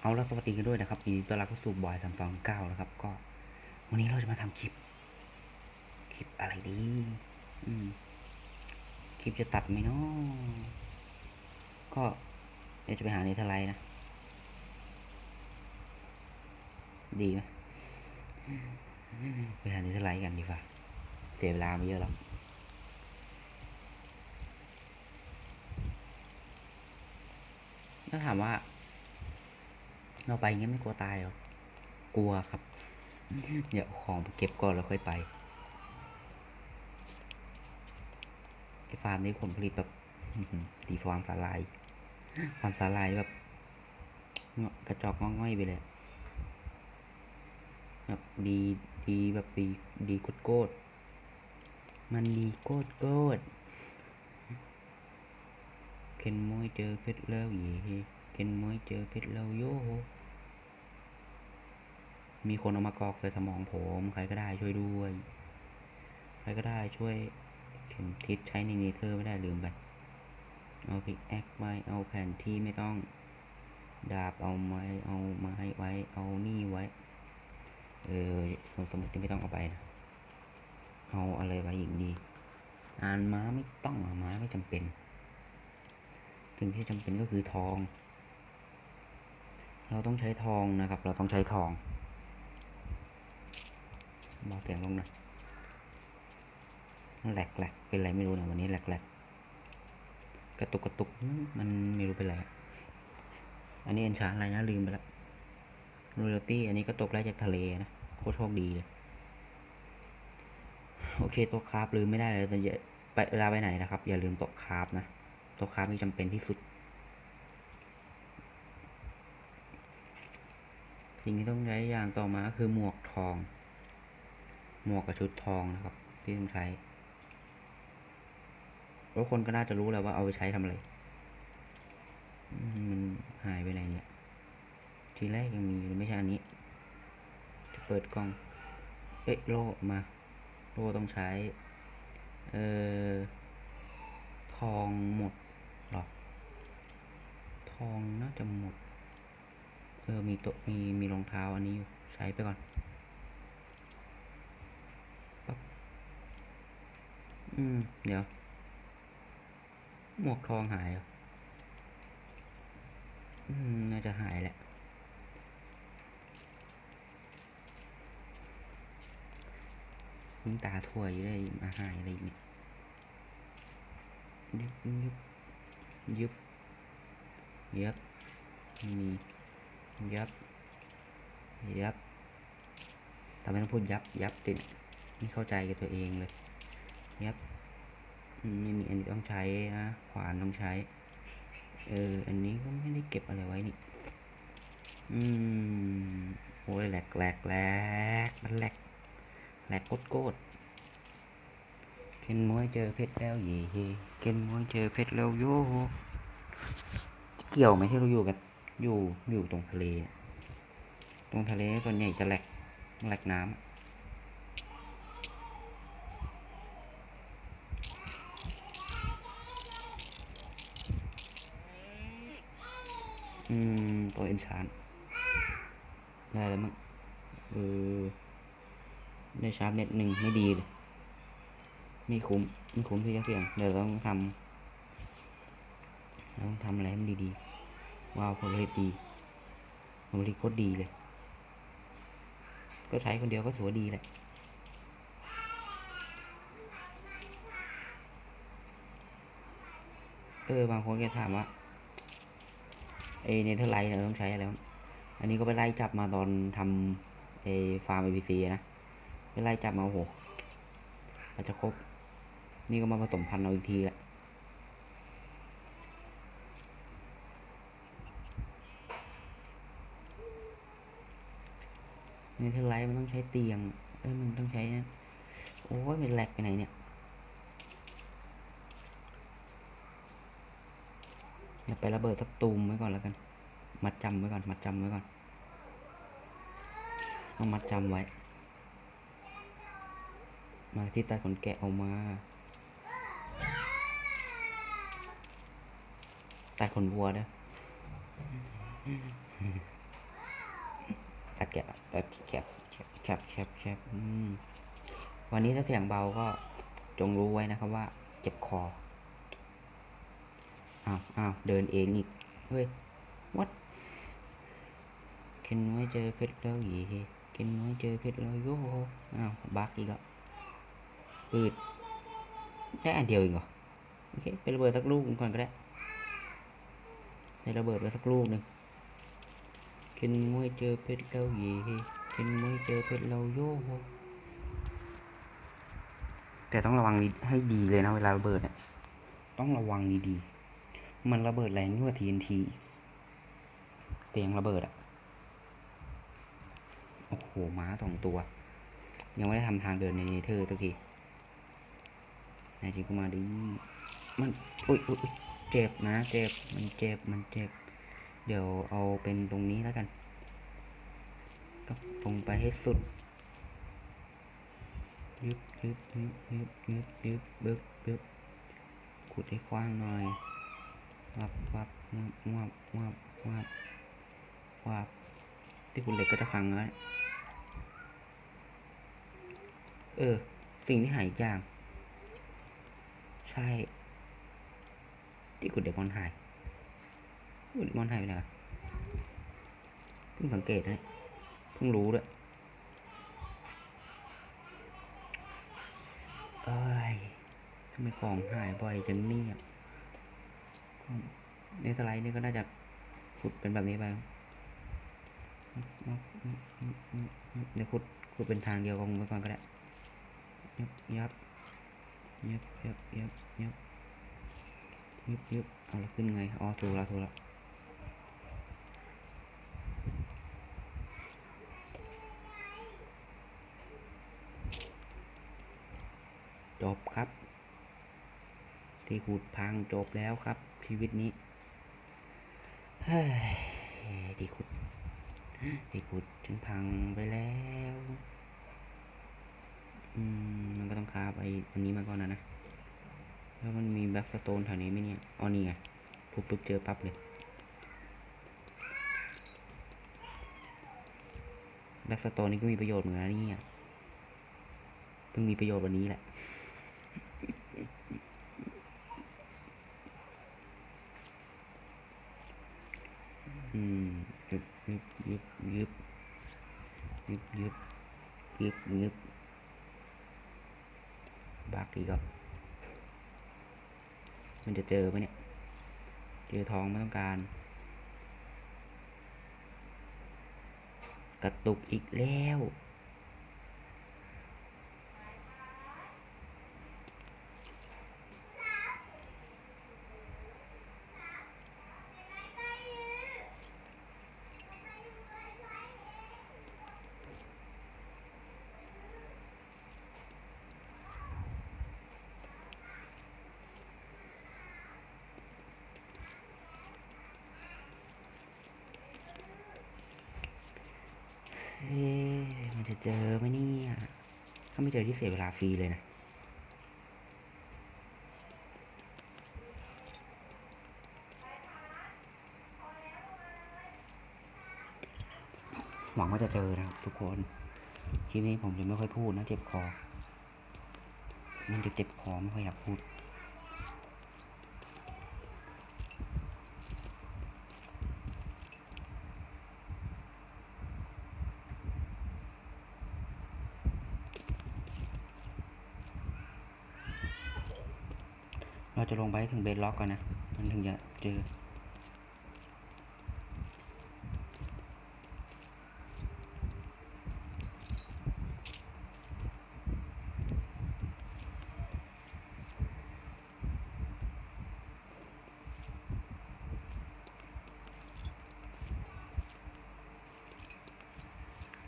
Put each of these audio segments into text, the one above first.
เอาละสวัสดีกันด้วยนะครับยินดีต้อนรับเข้าสู่บอยสามสองเก้านะครับ ก็ วันนี้เราจะมาทำคลิป คลิปอะไรดีอืมคลิปจะตัดไหมเนาะก็เดี๋ยวจะไปหาเนเธอร์ไลท์นะ ดีไหมไปหาเนเธอร์ไลท์กันดีกว่า เสียเวลาไม่เยอะหรอ ถ้าถามว่า เราไปอย่างเงี้ยไม่กลัวตายหรอกลัวครับ เดี๋ยวของเก็บก่อนแล้วค่อยไปไอฟาร์มนี้ผลผลิตแบบตีฟาร์มสาลายฟาร์มสาลายแบบกระจอกงอกง่อยไปเลยแบบดีดีแบบดีดีโคตรโคตรมันดีโคตรโคตร เข็นมวยเจอเพชรแล้วเย่เข็นมวยเจอเพชรแล้วโยมีคนเอามากรอกใส่สมองผม ใครก็ได้ช่วยด้วย ใครก็ได้ช่วยเข็มทิศใช้ในเนเธอร์ไม่ได้ลืมไป เอาพิกแอคไว้ เอาแผ่นที่ไม่ต้อง ดาบเอาไม้เอาไม้ไว้ เอานี่ไว้ เออส่วนสมุดที่ไม่ต้องเอาไปนะเอาอะไรไว้อีกดี อ่านม้าไม่ต้องอะม้าไม่จำเป็น ถึงที่จำเป็นก็คือทอง เราต้องใช้ทองนะครับ เราต้องใช้ทองเบาเสียงลงหน่อยแหลกแหลกเป็นไรไม่รู้นะวันนี้แหลกแหลกกระตุกกระตุกมันไม่รู้เป็นไร อันนี้เอ็นชาอะไรนะลืมไปแล้วโรยตี้อันนี้ก็ตกได้จากทะเลนะโคตรโชคดีเลย โอเคตัวคราฟลืมไม่ได้เลยแต่อย่าไปเวลาไปไหนนะครับ อย่าลืมตัวคราฟนะ ตัวคราฟนี่จำเป็นที่สุดสิ่งที่ต้องใช้อย่างต่อมาคือหมวกทอง หมวกกับชุดทองนะครับ ที่ต้องใช้ทุกคนก็น่าจะรู้แล้วว่าเอาไปใช้ทำอะไร มันหายไปไหนเนี่ย ทีแรกยังมีอยู่ไม่ใช่อันนี้ จะเปิดกล้อง เอ๊ะโลมาโลต้องใช้ เอ่อ ทองหมด หรอทองน่าจะหมด เออ มีโต๊ะมี มีรองเท้าอันนี้อยู่ ใช้ไปก่อนอืม เดี๋ยว หมวกทองหายเหรออืม น่าจะหายแหละยิงตาถั่วอยู่ได้มาหายอะไรอีกเนี่ยยึบ ยึบยับมียับยับทำไมต้องพูดยับยับติดไม่เข้าใจกับตัวเองเลย ยับอืมนี่มีอันนี้ต้องใช้นะขวานต้องใช้ เออ อันนี้ก็ไม่ได้เก็บอะไรไว้นี่ อืม โอ้ยแหลกแหลกแหลกมันแหลกแหลกโกดโกดเข็นมวยเจอเพชรแล้วเย่เข็นมวยเจอเพชรแล้วโยเกี่ยวไหมที่เราอยู่กันอยู่อยู่ตรงทะเล ตรงทะเลส่วนใหญ่จะแหลกแหลกน้ำอะอืม ตัวเอนชานได้แล้วมั้งเออได้ชาร์ปเน็ตหนึ่งไม่ดีเลย ไม่คุ้มไม่คุ้มที่จะเสี่ยงเดี๋ยวต้องทำต้องทำอะไรให้มันดีๆว้าวผลผลิตดีผลผลิตโคตรดีเลย ก็ใช้คนเดียวก็ถือว่าดีแหละเออบางคนก็ถามว่าเอเนเธอร์ไลท์เราต้องใช้อะไรอันนี้ก็ไปไล่จับมาตอนทำเอฟาร์มเอพีซีนะ ไปไล่จับมาโอ้โหก็จะครบ นี่ก็มาผสมพันธุ์เอาอีกทีละเนเธอร์ไลท์มันต้องใช้เตียงเอ้ยมันต้องใช้นะโอ้ยมันแหลกไปไหนเนี่ยเดี๋ยวไประเบิดสักตูมไว้ก่อนแล้วกัน มัดจำไว้ก่อน มัดจำไว้ก่อนต้องมัดจำไว้ มาที่ใต้ขนแกะเอามา ตัดขนวัวด้วยตัดแกะตัดแกะแคบแคบแคบวันนี้ถ้าเสียงเบาก็จงรู้ไว้นะครับว่า เจ็บคอ อ้าวอ้าวเดินเองอีก เฮ้ย what กินไว้เจอเพชรแล้วหยีกินไว้เจอเพชรแล้วโย่อ้าวบักอีกแล้วอืดแค่อันเดียวเองเหรอ โอเคไประเบิดสักลูกหนึ่งก่อนก็ได้ ไประเบิดไปสักลูกหนึ่งกินมวยเจอเพชรเราเย่กินมวยเจอเพชรเราโย่แต่ต้องระวังให้ดีเลยนะเวลาระเบิดเนี่ยต้องระวังดีๆ มันระเบิดแรงกว่า TNT อีเตียงระเบิดอะโอ้โห ม้าสองตัว ยังไม่ได้ทำทางเดินในเนเธอร์สักทีนายจริงก็มาดี มัน อุ้ยอุ๊ยอย เจ็บนะ เจ็บ มันเจ็บ มันเจ็บ เดี๋ยวเอาเป็นตรงนี้แล้วกัน ก็ลงไปให้สุด ยึบยึบยึบยึบยึบยึบบึบบึบขุดให้กว้างหน่อย วับวับวับวับวับวับวับที่ขุดเหล็กก็จะพังแล้วเออ สิ่งที่หายอย่าง ใช่ ที่ขุดเดมอนหายขุดเดมอนหายไปไหนวะเพิ่งสังเกตเลยเพิ่งรู้ด้วยเอ้ยทำไมของหายบ่อยจังเนี่ยในสไลด์นี่ก็น่าจะขุดเป็นแบบนี้ไปเดี๋ยวขุดขุดเป็นทางเดียวกันไปก่อนก็ได้ยับยับยับยับยับยับ ยึบยึบเอาละขึ้นไง อ๋อ ถูกแล้วถูกแล้วจบครับ ที่ขุดพังจบแล้วครับ ชีวิตนี้เฮ้ยที่ขุดที่ขุดฉันพังไปแล้ว อืม มันก็ต้องคาไปอันนี้มาก่อนนะนะ แล้วมันมีแบ็กสโตนแถวนี้ไหมเนี่ยอ๋อนี่ไงปุ๊บปุ๊บเจอปั๊บเลยแบ็กสโตนนี่ก็มีประโยชน์เหมือนกันนี่เพิ่งมีประโยชน์วันนี้แหละอืมยึบยึบยึบยึบยึบยึบยึบยึบบักอีกแล้ว มันจะเจอไหมเนี่ย เจอทองไม่ต้องการ กระตุกอีกแล้ว เอ๊ะมันจะ เจอไหมเนี่ยถ้าไม่เจอที่เสียเวลาฟรีเลยนะหวังว่าจะเจอนะครับทุกคนคลิปนี้ผมจะไม่ค่อยพูดนะเจ็บคอ มันจะเจ็บคอไม่ค่อยอยากพูด เราจะลงไปถึงเบสล็อกก่อนนะ มันถึงจะเจอ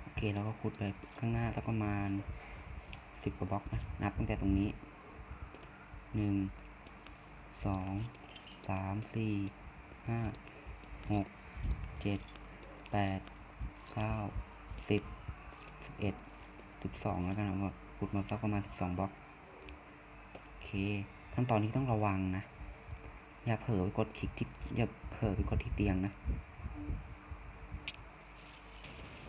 โอเคเราก็ขุดไปข้างหน้าสักประมาณสิบกว่าบล็อกนะ นับตั้งแต่ตรงนี้หนึ่ง สองสามสี่ห้าหกเจ็ดแปดเก้าสิบสิบเอ็ดสิบสองแล้วกันนะว่าขุดมาสักประมาณสิบสองบล็อกโอเคขั้นตอนนี้ต้องระวังนะ อย่าเผลอไปกดคลิกที่อย่าเผลอไปกดที่เตียงนะ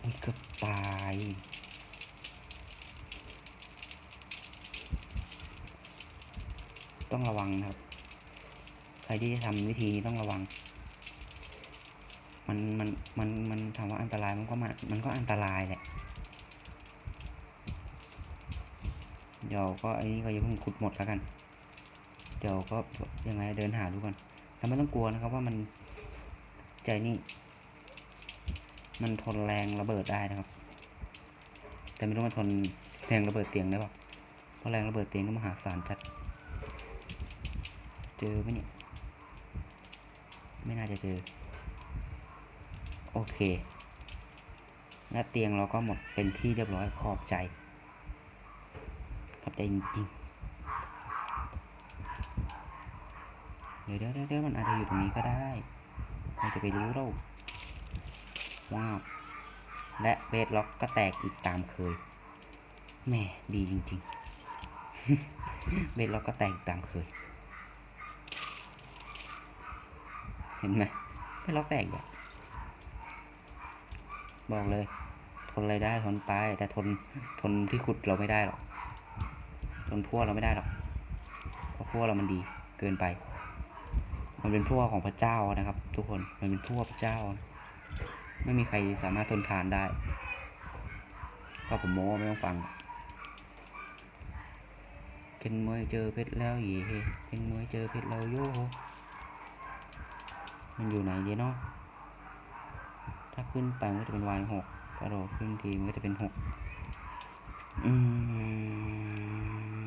อุ้ยเกือบตายต้องระวังนะครับ รที่จะทำวิธีนี้ต้องระวัง มันมันมันมันถามว่าอันตรายมันก็มันมันก็อันตรายแหละ เดี๋ยวก็ไอ้นี่ก็อย่าเพิ่งขุดหมดแล้วกัน เดี๋ยวก็ยังไงเดินหาดูก่อนแล้วไม่ต้องกลัวนะครับว่ามันใจนี่มันทนแรงระเบิดได้นะครับ แต่ไม่รู้มันทนแรงระเบิดเตียงได้ปะเพราะแรงระเบิดเตียงก็มหาศาลจัด เจอไหมเนี่ย ไม่น่าจะเจอ โอเค และเตียงเราก็หมดเป็นที่เรียบร้อยขอบใจ ขอบใจจริงๆ เดี๋ยวเดี๋ยวเดี๋ยวมันอาจจะอยู่ตรงนี้ก็ได้ใครจะไปรู้เราว้าวและเบสล็อกก็แตกอีกตามเคยแม่ดีจริงๆ เบสล็อกก็แตกตามเคย เห็นไหมเบสล็อกแตกแบบบอกเลย ทนอะไรได้ทนไป แต่ทนทนที่ขุดเราไม่ได้หรอก ทนพวกเราไม่ได้หรอก เพราะพวกเรามันดีเกินไป มันเป็นพวกของพระเจ้านะครับ ทุกคน มันเป็นพวกพระเจ้า ไม่มีใครสามารถทนทานได้ ก็ผมโม้ไม่ต้องฟังเกินมวยเจอเพชรแล้วหยีเฮเกินมวยเจอเพชรแล้วโย มันอยู่ไหนเดี๋ยวเนาะ ถ้าขึ้นไปมันก็จะเป็นวายหกกระโดดขึ้นทีมันก็จะเป็นหกอื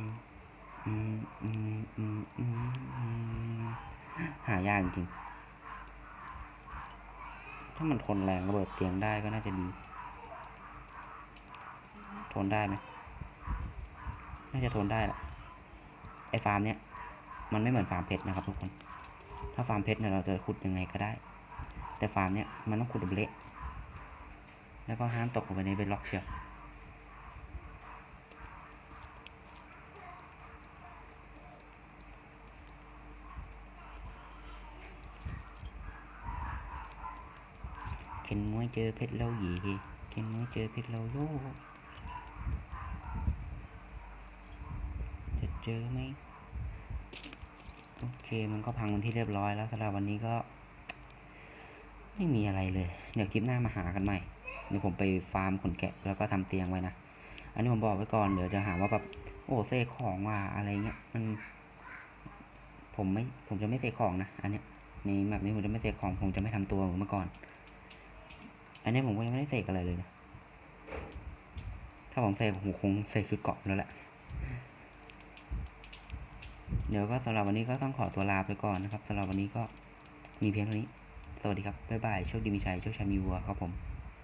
มอืมอืมอืมอืมอืมหายากจริง ถ้ามันทนแรงระเบิดเตียงได้ก็น่าจะดี ทนได้ไหมน่าจะทนได้แหละไอฟาร์มเนี้ยมันไม่เหมือนฟาร์มเพชรนะครับทุกคน ถ้าฟาร์มเพชรเนี่ยเราจะขุดยังไงก็ได้ แต่ฟาร์มเนี้ยมันต้องขุดแบบเละแล้วก็ห้ามตกลงไปในเบล็อกเชียวเข็นมวยเจอเพชรเราหยีเข็นมวยเจอเพชรเราโยจะเจอไหม โอเคมันก็พังเป็นที่เรียบร้อยแล้วสำหรับวันนี้ก็ ไม่มีอะไรเลย เดี๋ยวคลิปหน้ามาหากันใหม่ เดี๋ยวผมไปฟาร์มขนแกะแล้วก็ทำเตียงไว้นะ อันนี้ผมบอกไว้ก่อนเดี๋ยวจะหาว่าแบบโอ้เซกของว่าอะไรเงี้ยมัน ผมไม่ผมจะไม่เซกของนะอันเนี้ยในแบบนี้ผมจะไม่เซกของผมจะไม่ทำตัวเหมือนเมื่อก่อน อันนี้ผมก็ยังไม่ได้เสกอะไรเลยนะถ้าผมเสกผมคงเสกชุดเกาะแล้วแหละ ดี๋ยวก็สำหรับวันนี้ก็ต้องขอตัวลาไปก่อนนะครับสำหรับวันนี้ก็มีเพียงเท่านี้ สวัสดีครับ บ๊ายบาย โชคดีมีชัย โชคชัยมีวัวครับผม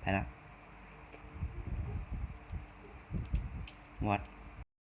ไปละวัด